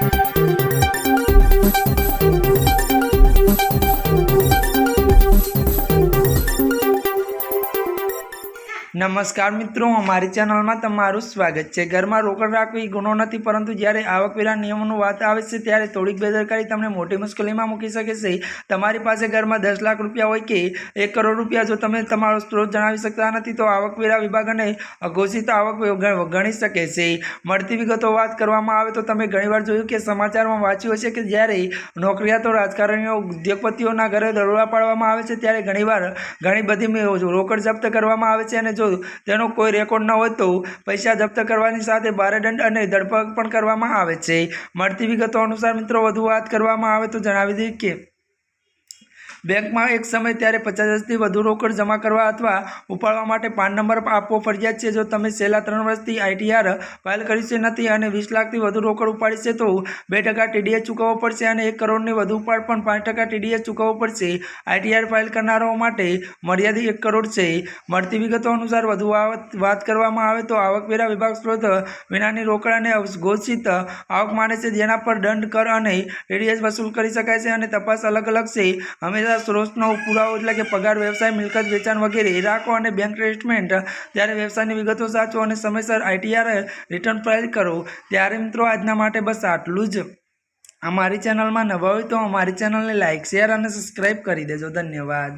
Thank you. નમસ્કાર મિત્રો, અમારી ચેનલમાં તમારું સ્વાગત છે. ઘરમાં રોકડ રાખવી ગુનો નથી, પરંતુ જ્યારે આવકવેરા નિયમોનું વાત આવે છે, ત્યારે થોડીક બેદરકારી તમને મોટી મુશ્કેલીમાં મૂકી શકે છે. તમારી પાસે ઘરમાં દસ લાખ રૂપિયા હોય કે એક કરોડ રૂપિયા, જો તમે તમારો સ્ત્રોત જણાવી શકતા નથી, તો આવકવેરા વિભાગ અને અઘોષિત આવક ગણી શકે છે. મળતી વિગતો વાત કરવામાં આવે તો તમે ઘણીવાર જોયું કે સમાચારમાં વાંચ્યું હશે કે જ્યારે નોકરિયાતો રાજકારણીઓ, ઉદ્યોગપતિઓના ઘરે દરોડા પાડવામાં આવે છે, ત્યારે ઘણીવાર ઘણી બધી રોકડ જપ્ત કરવામાં આવે છે અને જો તેનો કોઈ રેકોર્ડ ન હોય તો પૈસા જપ્ત કરવાની સાથે ભારે દંડ અને ધરપકડ પણ કરવામાં આવે છે. મળતી વિગતો અનુસાર મિત્રો, વધુ વાત કરવામાં આવે તો જણાવી દઈએ કે બેંકમાં એક સમય ત્યારે પચાસ હજારથી વધુ રોકડ જમા કરવા અથવા ઉપાડવા માટે પાન નંબર આપવો ફરજિયાત છે. જો તમે છેલ્લા ત્રણ વર્ષથી આઈટીઆર ફાઇલ કરી છે નથી અને વીસ લાખથી વધુ રોકડ ઉપાડી છે તો બે ટકા ટીડીએસ ચૂકવવો પડશે અને એક કરોડની વધુ ઉપાડ પણ પાંચ ટકા ટીડીએસ ચૂકવવો પડશે. આઈટીઆર ફાઇલ કરનારાઓ માટે મર્યાદિત એક કરોડ છે. મળતી વિગતો અનુસાર વધુ વાત કરવામાં આવે તો આવકવેરા વિભાગ સ્ત્રોત વિનાની રોકડ અને ઘોષિત આવક માને છે. જેના પર દંડ કર અને ટીડીએસ વસૂલ કરી શકાય છે અને તપાસ અલગ અલગ છે. હંમેશા સ્ત્રોતનો પુરાવો એટલે કે પગાર, વ્યવસાય, મિલકત, વેચાણ વગેરે એ રાખો અને બેંક સ્ટેટમેન્ટ જ્યારે વ્યવસાયની વિગતો સાચો અને સમયસર આઈટીઆર રિટર્ન ફાઇલ કરો. ત્યારે મિત્રો આજના માટે બસ આટલું જ. અમારી ચેનલમાં નવા હોય તો અમારી ચેનલને લાઇક શેર અને સબસ્ક્રાઈબ કરી દેજો. ધન્યવાદ.